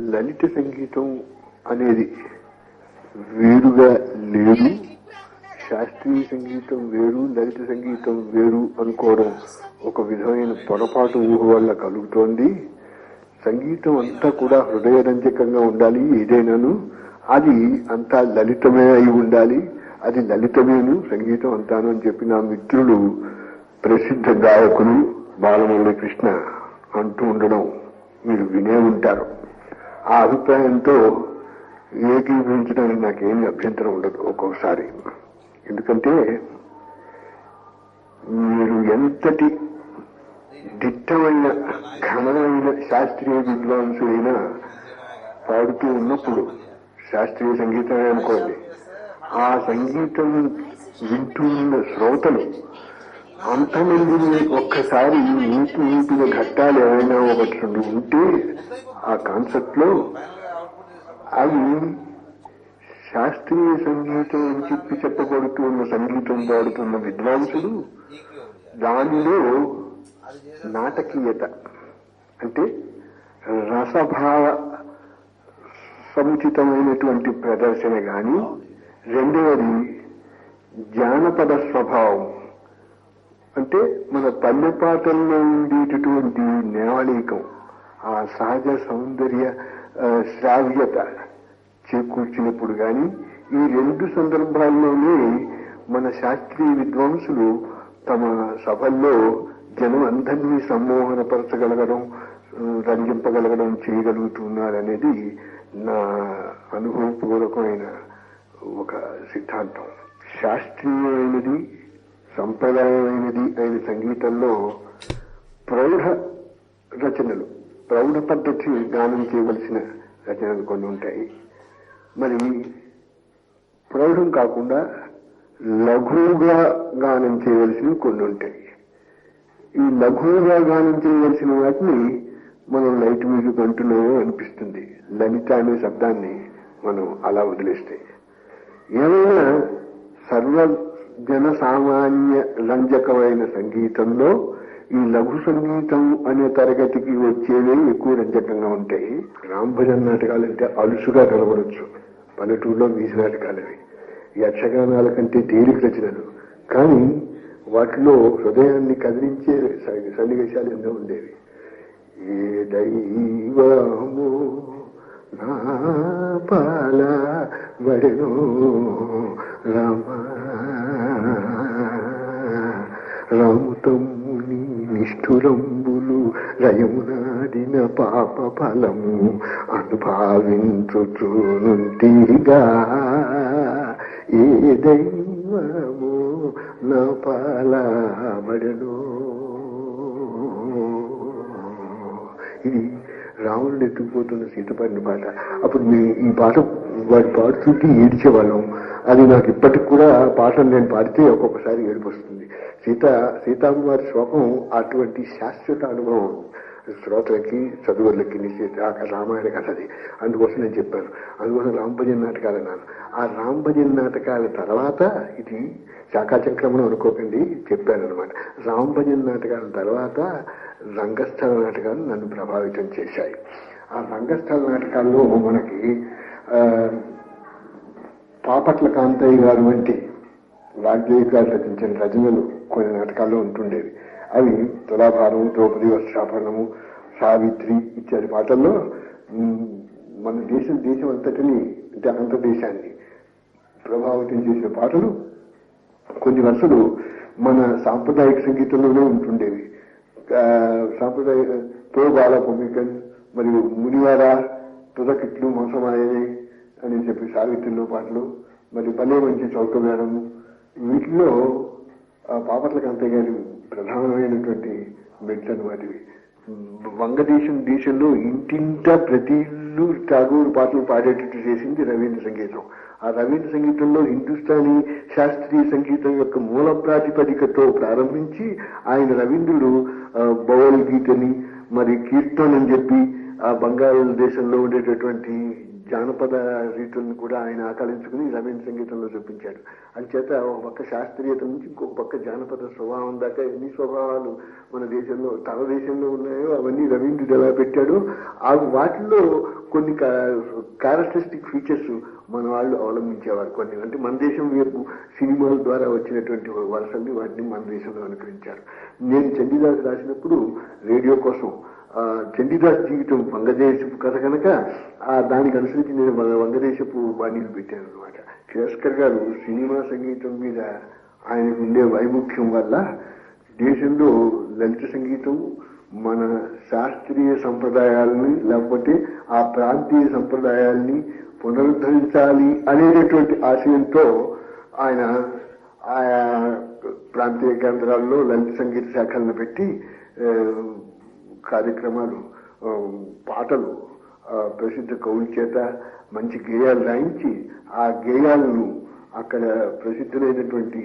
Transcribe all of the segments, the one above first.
లలిత సంగీతం అనేది వేరుగా లేదు. శాస్త్రీయ సంగీతం వేరు లలిత సంగీతం వేరు అనుకోవడం ఒక విధమైన పొరపాటు ఊహ వల్ల కలుగుతోంది. సంగీతం అంతా కూడా హృదయరంజకంగా ఉండాలి ఏదైనాను. అది అంతా లలితమే అయి ఉండాలి. అది లలితమేను సంగీతం అంతాను అని చెప్పి నా మిత్రులు ప్రసిద్ధ గాయకులు బాలమురళి కృష్ణ అంటూ ఉండడం మీరు వినే ఉంటారు. ఆ అభిప్రాయంతో ఏకీభవించడానికి నాకేమీ అభ్యంతరం ఉండదు ఒక్కొక్కసారి ఎందుకంటే మీరు ఎంతటి దిట్టమైన ఘనమైన శాస్త్రీయ విద్వాంసులైనా పాడుతూ ఉన్నప్పుడు శాస్త్రీయ సంగీతమే అనుకోండి. ఆ సంగీతం వింటున్న శ్రోతలు అంతమందిని ఒక్కసారి ఇంటి ఇంటిన ఘట్టాలు ఏమైనా ఒకటి రెండు ఉంటే ఆ కాన్సెప్ట్లో అవి శాస్త్రీయ సంగీతం అని చెప్పి చెప్పబడుతున్న సంగీతం పాడుతున్న విద్వాంసులు దానిలో నాటకీయత అంటే రసభావ సముచితమైనటువంటి ప్రదర్శన గాని రెండవది జానపద స్వభావం. అంటే మన పల్లెపాటల్లో ఉండేటటువంటి నేవళీకం ఆ సహజ సౌందర్య శ్రావ్యత చేకూర్చినప్పుడు కానీ ఈ రెండు సందర్భాల్లోనే మన శాస్త్రీయ విద్వాంసులు తమ సభల్లో జనం అందరినీ సమ్మోహనపరచగలగడం రంజింపగలగడం చేయగలుగుతున్నారనేది నా అనుభవపూర్వకమైన ఒక సిద్ధాంతం. శాస్త్రీయమైనది సంప్రదాయమైనది అయిన సంగీతంలో ప్రౌఢ రచనలు ప్రౌఢ పద్ధతి గానం చేయవలసిన రచనలు కొన్ని ఉంటాయి. మరి ప్రౌఢం కాకుండా లఘువుగా గానం చేయవలసినవి కొన్ని ఉంటాయి. ఈ లఘువుగా గానం చేయవలసిన వాటిని మనం లైట్ మ్యూజిక్ అంటున్నామో అనిపిస్తుంది. లలిత అనే శబ్దాన్ని మనం అలా వదిలేస్తే. ఏమైనా సర్వ జన సామాన్య రంజకమైన సంగీతంలో ఈ లఘు సంగీతం అనే తరగతికి వచ్చేవే ఎక్కువ రంజకంగా ఉంటాయి. రాంభజన్ నాటకాలు అంటే అలుసుగా కనబడచ్చు. పల్లెటూరులో వీసి నాటకాలు అవి యక్షగానాల కంటే తేలిక రచనలు. కానీ వాటిలో హృదయాన్ని కదిలించే స- సన్నివేశాలు ఎన్నో ఉండేవి. ఏ దైవము నా పాల వడను రామ రౌతముని నిష్ఠురంబులు రయమునాడిన పాప ఫలము అనుభావించుచునుంటిగా ఏ దైవము నా పాలబడను. ఇది రావణుడు ఎత్తుకుపోతున్న సీత పాడిన పాట. అప్పుడు మీ ఈ పాట వాడు పాడుతుంటే ఏడ్చేవాళ్ళం. అది నాకు ఇప్పటికి కూడా పాటలు పాటను నేను పాడితే ఒక్కొక్కసారి ఏడుపు వస్తుంది. సీత సీతాకుమారి శ్లోకం అటువంటి శాశ్వత అనుభవం శ్రోతలకి చదువులకి నిశ్చిత ఆ రామాయణ కథ అది. అందుకోసం నేను చెప్పాను. అందుకోసం రాంభజన్ నాటకాలు అన్నాను. ఆ రాంభజన్ నాటకాల తర్వాత ఇది శాఖాచక్రమణం అనుకోకండి చెప్పాను అనమాట రాంభజన్ నాటకాల తర్వాత రంగస్థల నాటకాలు నన్ను ప్రభావితం చేశాయి. ఆ రంగస్థల నాటకాల్లో మనకి పాపట్ల కాంతయ్య గారు వంటి వాగ్దేవి గారు రచించిన రచనలు కొన్ని నాటకాల్లో ఉంటుండేవి అవి తులాభారం ద్రౌపది వస్త్రాభరణము సావిత్రి ఇత్యాది పాటల్లో మన దేశం దేశం అంతటిని అంటే ఆంధ్రదేశాన్ని ప్రభావితం చేసిన పాటలు కొన్ని వరుసలు మన సాంప్రదాయక సంగీతంలోనే ఉంటుండేవి. సాంప్రదాయ తో బాల పొమ్మికన్ మరియు మునివార తుదకిట్లు మోసమాయని అని చెప్పి సావిత్రిలో పాటలు మరి భలే మంచి చౌక వీటిలో ఆ పాపట్ల కాంతయ్య ప్రధానమైనటువంటి మెట్లు వాటివి. వంగదేశం దేశంలో ఇంటింటా ప్రతి ఇల్లు ఠాగూర్ పాటలు పాడేటట్టు చేసింది రవీంద్ర సంగీతం. ఆ రవీంద్ర సంగీతంలో హిందుస్థానీ శాస్త్రీయ సంగీతం యొక్క మూల ప్రాతిపదికతో ప్రారంభించి ఆయన రవీంద్రుడు బౌల్ గీతని మరి కీర్తన్ అని చెప్పి ఆ బంగాళ దేశంలో ఉండేటటువంటి జానపద రీతులను కూడా ఆయన ఆకలించుకుని రవీంద్ర సంగీతంలో చూపించాడు. అంచేత ఒక పక్క శాస్త్రీయత నుంచి ఇంకొక పక్క జానపద స్వభావం దాకా ఎన్ని స్వభావాలు మన దేశంలో తన దేశంలో ఉన్నాయో అవన్నీ రవీంద్రుడు ఎలా పెట్టాడు ఆ వాటిల్లో కొన్ని క్యారెక్టరిస్టిక్ ఫీచర్స్ మన వాళ్ళు అవలంబించేవారు. కొన్ని అంటే మన దేశం వైపు సినిమాల ద్వారా వచ్చినటువంటి వలసల్ని వాటిని మన దేశంలో అనుకరించారు. నేను చండీదాస్ రాసినప్పుడు రేడియో కోసం చండీదాస్ జీవితం వంగదేశపు కథ కనుక ఆ దానికి అనుసరించి నేను వంగదేశపు బాణీలు పెట్టాను అనమాట కిరస్కర్ గారు సినిమా సంగీతం మీద ఆయనకు ఉండే వైముఖ్యం వల్ల దేశంలో లలిత సంగీతం మన శాస్త్రీయ సంప్రదాయాలని లేకపోతే ఆ ప్రాంతీయ సంప్రదాయాల్ని పునరుద్ధరించాలి అనేటటువంటి ఆశయంతో ఆయన ఆయా ప్రాంతీయ కేంద్రాల్లో లలిత సంగీత శాఖలను పెట్టి కార్యక్రమాలు పాటలు ప్రసిద్ధ కవుల చేత మంచి గేయాలు రాయించి ఆ గేయాలను అక్కడ ప్రసిద్ధులైనటువంటి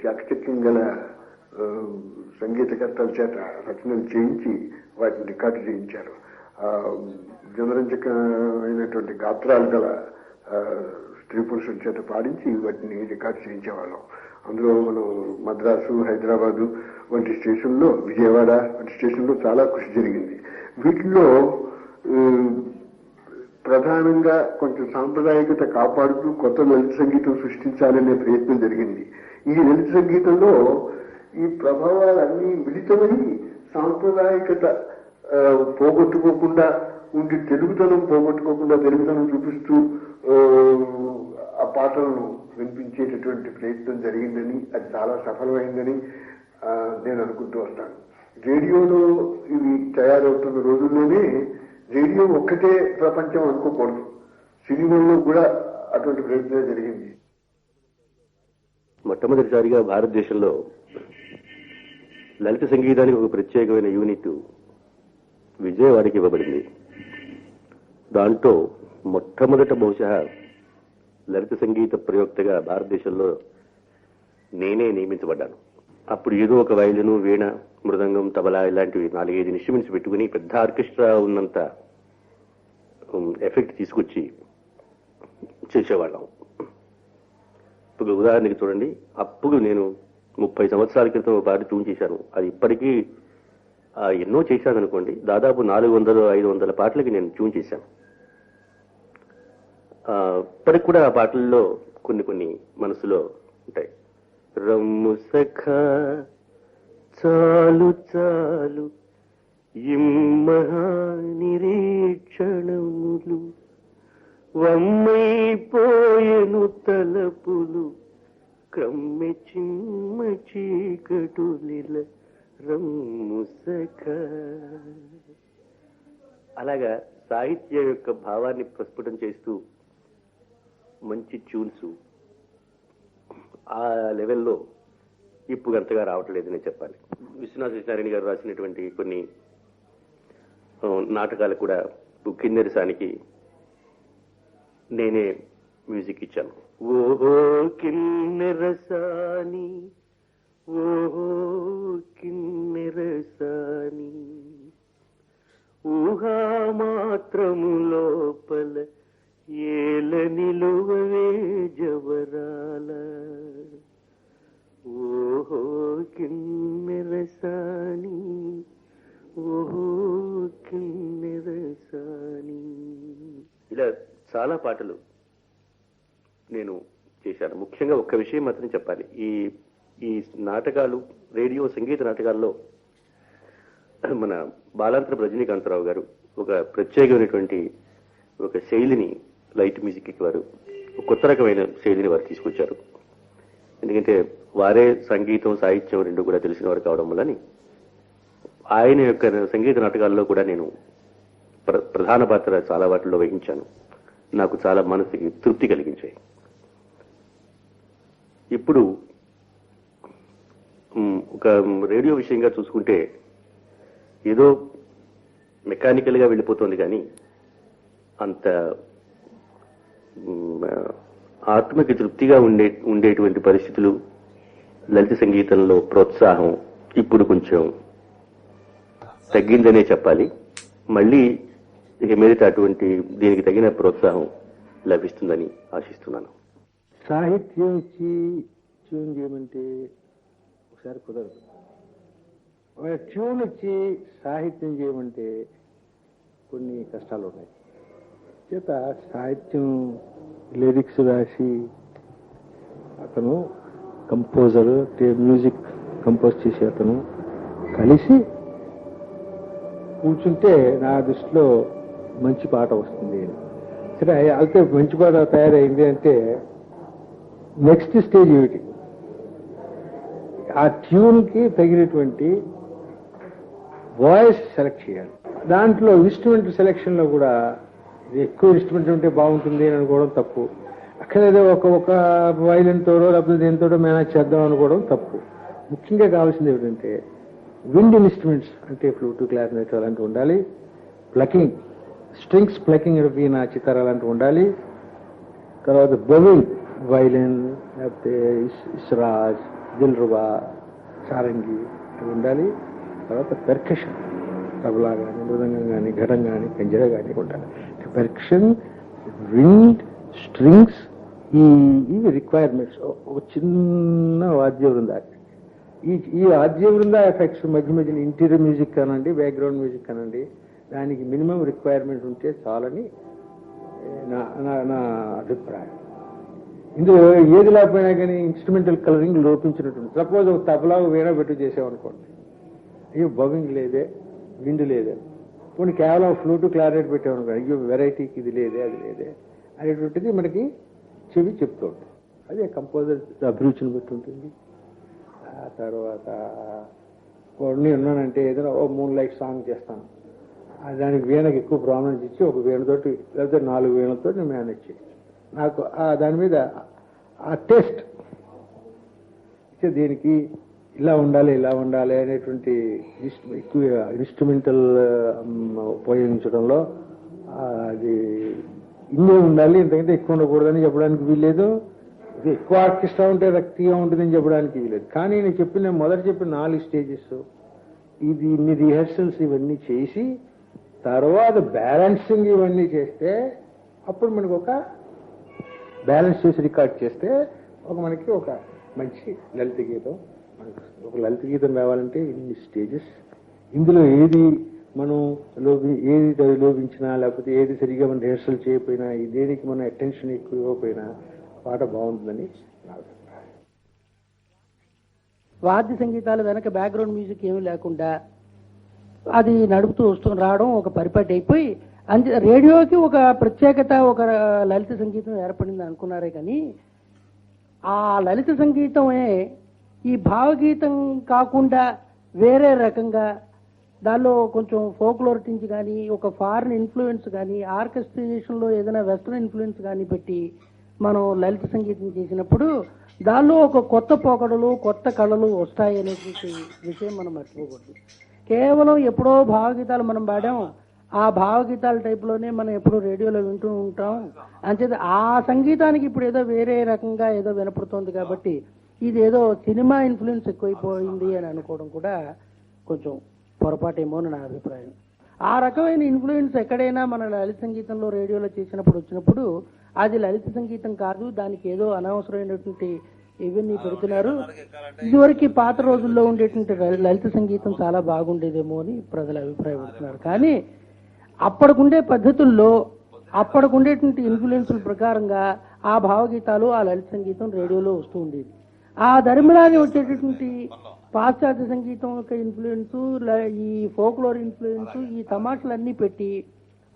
చాకచక్యం గల సంగీతకర్తల చేత రచనలు చేయించి వాటిని రికార్డు చేయించారు. జనరంజకమైనటువంటి గాత్రాలు గల స్త్రీ పురుషుల చేత పాడించి వాటిని రికార్డు చేయించేవాళ్ళం. అందులో మనం మద్రాసు హైదరాబాదు వంటి స్టేషన్లో విజయవాడ వంటి స్టేషన్లో చాలా కృషి జరిగింది. వీటిలో ప్రధానంగా కొంచెం సాంప్రదాయకత కాపాడుతూ కొత్త లలిత సంగీతం సృష్టించాలనే ప్రయత్నం జరిగింది. ఈ లలిత సంగీతంలో ఈ ప్రభావాలన్నీ మిళితమై సాంప్రదాయకత పోగొట్టుకోకుండా ఉండి తెలుగుతనం పోగొట్టుకోకుండా తెలుగుతనం చూపిస్తూ పాటలను వినిపించేటటువంటి ప్రయత్నం జరిగిందని అది చాలా సఫలమైందని నేను అనుకుంటూ వస్తాను. రేడియోలో ఇవి తయారవుతున్న రోజుల్లోనే రేడియో ఒక్కటే ప్రపంచం అనుకోకూడదు. సినిమాల్లో కూడా అటువంటి ప్రయత్నం జరిగింది. మొట్టమొదటిసారిగా భారతదేశంలో లలిత సంగీతానికి ఒక ప్రత్యేకమైన యూనిట్ విజయవాడకి ఇవ్వబడింది. దాంట్లో మొట్టమొదట బహుశా లలిత సంగీత ప్రయోక్తగా భారతదేశంలో నేనే నియమించబడ్డాను. అప్పుడు ఏదో ఒక వైలిను వీణ మృదంగం తబలా ఇలాంటివి నాలుగైదు ఇన్స్ట్రుమెంట్స్ పెట్టుకుని పెద్ద ఆర్కెస్ట్రా ఉన్నంత ఎఫెక్ట్ తీసుకొచ్చి చేసేవాళ్ళం. ఇప్పుడు ఉదాహరణకి చూడండి. అప్పుడు నేను ముప్పై సంవత్సరాల క్రితం పాటు పాట ట్యూన్ చేశాను. అది ఇప్పటికీ ఎన్నో చేశాను అనుకోండి దాదాపు నాలుగు వందలు ఐదు వందల పాటలకి నేను ట్యూన్ చేశాను. ఇప్పటికి కూడా ఆ పాటల్లో కొన్ని కొన్ని మనసులో ఉంటాయి. రమ్ము సఖ చాలు చాలు ఇమ్మహా నిరీక్షణములు వమ్మైపోయెను తలపులు క్రమ్మె చిమ్మ చీకటులిల రమ్ము సఖ. అలాగా సాహిత్యం యొక్క భావాన్ని ప్రస్ఫుటం చేస్తూ మంచి ట్యూన్స్ ఆ లెవెల్లో ఇప్పుడు అంతగా రావట్లేదని చెప్పాలి. విశ్వనాథ సత్యనారాయణ గారు రాసినటువంటి కొన్ని నాటకాలు కూడా కిన్నెరసానికి నేనే మ్యూజిక్ ఇచ్చాను. ఓహో కిన్నెరసాని ఓహో కిన్నెరసాని ఊహా మాత్రము లోపల ఏల నిలువవే జవరాల. ఓహో కిన్నెరసాని ఓహో కిన్నెరసాని ఇలా చాలా పాటలు నేను చేశాను. ముఖ్యంగా ఒక్క విషయం మాత్రం చెప్పాలి. ఈ ఈ నాటకాలు రేడియో సంగీత నాటకాల్లో మన బాలాంతర రజనీకాంతరావు గారు ఒక ప్రత్యేకమైనటువంటి ఒక శైలిని లైట్ మ్యూజిక్ వారు కొత్త రకమైన శైలిని వారు తీసుకొచ్చారు. ఎందుకంటే వారే సంగీతం సాహిత్యం రెండు కూడా తెలిసిన వారు కావడం వల్లని ఆయన యొక్క సంగీత నాటకాల్లో కూడా నేను ప్ర- ప్రధాన పాత్ర చాలా వాటిల్లో వహించాను. నాకు చాలా మనసుకి తృప్తి కలిగించాయి. ఇప్పుడు ఒక రేడియో విషయంగా చూసుకుంటే ఏదో మెకానికల్గా వెళ్ళిపోతుంది కానీ అంత ఆత్మకి తృప్తిగా ఉండే ఉండేటువంటి పరిస్థితులు లలిత సంగీతంలో ప్రోత్సాహం ఇప్పుడు కొంచెం తగ్గిందనే చెప్పాలి. మళ్ళీ ఇక మీదట అటువంటి దీనికి తగిన ప్రోత్సాహం లభిస్తుందని ఆశిస్తున్నాను. సాహిత్యం ఇచ్చి ట్యూన్ చేయమంటే ఒకసారి కుదరదు. ట్యూన్ ఇచ్చి సాహిత్యం చేయమంటే కొన్ని కష్టాలు ఉన్నాయి చేత సాహిత్యం లిరిక్స్ రాసి అతను కంపోజర్ మ్యూజిక్ కంపోజ్ చేసే అతను కలిసి కూర్చుంటే నా దృష్టిలో మంచి పాట వస్తుంది. సరే అయితే మంచి పాట తయారైంది అంటే నెక్స్ట్ స్టేజ్ ఏమిటి? ఆ ట్యూన్కి తగినటువంటి వాయిస్ సెలెక్ట్ చేయాలి. దాంట్లో ఇన్స్ట్రుమెంట్ సెలెక్షన్లో కూడా ఇది ఎక్కువ ఇన్స్ట్రుమెంట్ ఉంటే బాగుంటుంది అని అనుకోవడం తప్పు. అక్కడ ఏదో ఒక ఒక వైలెన్ లేకపోతే దేనితోడో మేనేజ్ చేద్దాం అనుకోవడం తప్పు. ముఖ్యంగా కావాల్సింది ఏమిటంటే విండ్ ఇన్స్ట్రుమెంట్స్ అంటే ఫ్లూట్ క్లారినెట్ అలాంటివి ఉండాలి. Plucking strings plucking veena sitar అలాంటివి ఉండాలి. తర్వాత బొవింగ్ వైలిన్ లేకపోతే ఇస్- ఇస్రాజ్ దిల్రుబా సారంగి అవి ఉండాలి. తర్వాత పెర్కషన్ తబలా కానీ మృదంగం కానీ ఘటం కానీ పెంజర కానీ ఉండాలి. పెర్కషన్ విండ్ స్ట్రింగ్స్ ఈ ఇవి రిక్వైర్మెంట్స్ ఒక చిన్న వాద్య బృందాలు ఈ ఈ వాద్య బృంద ఎఫెక్ట్స్ మధ్య మధ్యన ఇంటీరియర్ మ్యూజిక్ కానండి బ్యాక్గ్రౌండ్ మ్యూజిక్ కానండి దానికి మినిమం రిక్వైర్మెంట్ ఉంటే చాలని నా నా- నా అభిప్రాయం. ఇందులో ఏది లేకపోయినా కానీ ఇన్స్ట్రుమెంటల్ కలరింగ్ లోపించినట్టుంది. సపోజ్ ఒక తబలా వేణా పెట్టు చేసామనుకోండి. అయ్యో బవింగ్ లేదే విండ్ లేదే. కొన్ని కేవలం ఫ్లూటు క్లారెట్ పెట్టామనుకో అయ్యో వెరైటీకి ఇది లేదే అది లేదే అనేటువంటిది మనకి చెవి చెప్తూ ఉంటుంది. అదే కంపోజర్ అభిరుచిని బట్టి ఉంటుంది ఆ తర్వాత కొన్ని ఉన్నానంటే ఏదైనా ఓ మూన్ లైట్ సాంగ్ చేస్తాను. దానికి వీణకి ఎక్కువ ప్రాబ్లమ్స్ ఇచ్చి ఒక వీణతోటి లేకపోతే నాలుగు వీణలతో నేను మేనేజ్ చేయొచ్చు. నాకు ఆ దాని మీద ఆ టేస్ట్ దీనికి ఇలా ఉండాలి ఇలా ఉండాలి అనేటువంటి ఎక్కువ ఇన్స్ట్రుమెంటల్ ఉపయోగించడంలో అది ఇన్నే ఉండాలి ఇంతకంటే ఎక్కువ ఉండకూడదని చెప్పడానికి వీల్లేదు. ఇది ఎక్కువ ఆర్కెస్ట్రా ఉంటే రక్తిగా ఉంటుందని చెప్పడానికి వీలేదు కానీ నేను చెప్పిన మొదట చెప్పిన నాలుగు స్టేజెస్ ఇది ఇన్ని రిహర్సల్స్ ఇవన్నీ చేసి తర్వాత బ్యాలెన్సింగ్ ఇవన్నీ చేస్తే అప్పుడు మనకు ఒక బ్యాలెన్స్ చేసి రికార్డ్ చేస్తే ఒక మనకి ఒక మంచి లలిత గీతం ఒక లలిత గీతం రావాలంటే ఇన్ని స్టేజెస్ ఇందులో ఏది మనం లోపి ఏది లోపించినా లేకపోతే ఏది సరిగా మనం రిహర్సల్ చేయకపోయినా దేనికి మనం అటెన్షన్ ఎక్కువ ఇవ్వకపోయినా పాట బాగుంటుందని నా వాద్య సంగీతాలు వెనక బ్యాక్గ్రౌండ్ మ్యూజిక్ ఏమీ లేకుండా అది నడుపుతూ వస్తూ రావడం ఒక పరిపాటి అయిపోయి అంతే రేడియోకి ఒక ప్రత్యేకత ఒక లలిత సంగీతం ఏర్పడింది అనుకున్నారే కానీ ఆ లలిత సంగీతమే ఈ భావగీతం కాకుండా వేరే రకంగా దానిలో కొంచెం ఫోక్లోర్ టింజ్ కానీ ఒక ఫారిన్ ఇన్ఫ్లుయెన్స్ కానీ ఆర్కెస్ట్రేషన్లో ఏదైనా వెస్ట్రన్ ఇన్ఫ్లుయెన్స్ కానీ పెట్టి మనం లలిత సంగీతం చేసినప్పుడు దానిలో ఒక కొత్త పోకడలు కొత్త కళలు వస్తాయి అనేటువంటి విషయం మనం మర్చిపోకూడదు. కేవలం ఎప్పుడో భావగీతాలు మనం పాడాం ఆ భావగీతాల టైప్లోనే మనం ఎప్పుడూ రేడియోలో వింటూ ఉంటాం. అంచేత ఆ సంగీతానికి ఇప్పుడు ఏదో వేరే రకంగా ఏదో వినపడుతోంది కాబట్టి ఇది ఏదో సినిమా ఇన్ఫ్లుయెన్స్ ఎక్కువైపోయింది అని అనుకోవడం కూడా కొంచెం పొరపాటేమో అని నా అభిప్రాయం. ఆ రకమైన ఇన్ఫ్లుయెన్స్ ఎక్కడైనా మన లలిత సంగీతంలో రేడియోలో చేసినప్పుడు వచ్చినప్పుడు అది లలిత సంగీతం కాదు దానికి ఏదో అనవసరమైనటువంటి ఇవన్నీ పెడుతున్నారు. ఇదివరకు పాత రోజుల్లో ఉండేటువంటి లలి- లలిత సంగీతం చాలా బాగుండేదేమో అని ప్రజలు అభిప్రాయపడుతున్నారు కానీ అప్పటికుండే పద్ధతుల్లో అప్పటికుండేటువంటి ఇన్ఫ్లుయెన్స్ల ప్రకారంగా ఆ భావగీతాలు ఆ లలిత సంగీతం రేడియోలో వస్తూ ఉండేది ఆ ధర్మలాని వచ్చేటటువంటి పాశ్చాత్య సంగీతం యొక్క ఇన్ఫ్లుయెన్స్ ఈ ఫోక్లోర్ ఇన్ఫ్లుయెన్స్ ఈ తమాషలన్నీ పెట్టి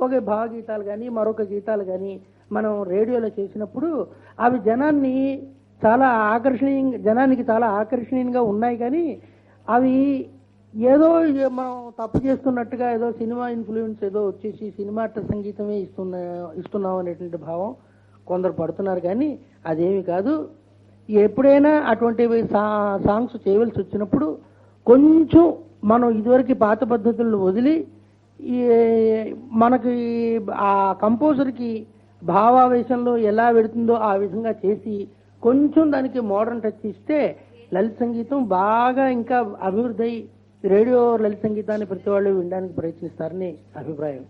ఒక భావగీతాలు కానీ మరొక గీతాలు కానీ మనం రేడియోలో చేసినప్పుడు అవి జనాన్ని చాలా ఆకర్షణీయంగా జనానికి చాలా ఆకర్షణీయంగా ఉన్నాయి కానీ అవి ఏదో మనం తప్పు చేస్తున్నట్టుగా ఏదో సినిమా ఇన్ఫ్లుయెన్స్ ఏదో వచ్చేసి సినిమా సంగీతమే ఇస్తున్నా ఇస్తున్నాం అనేటువంటి భావం కొందరు పడుతున్నారు కానీ అదేమి కాదు. ఎప్పుడైనా అటువంటివి సా- సాంగ్స్ చేయవలసి వచ్చినప్పుడు కొంచెం మనం ఇదివరకు పాత పద్ధతులను వదిలి ఈ మనకి ఆ కంపోజర్కి భావావేశంలో ఎలా పెడుతుందో ఆ విధంగా చేసి కొంచెం దానికి మోడర్న్ టచ్ ఇస్తే లలిత సంగీతం బాగా ఇంకా అభివృద్ధి అయి రేడియో లలిత సంగీతాన్ని ప్రతి వాళ్ళు వినడానికి ప్రయత్నిస్తారని అభిప్రాయం.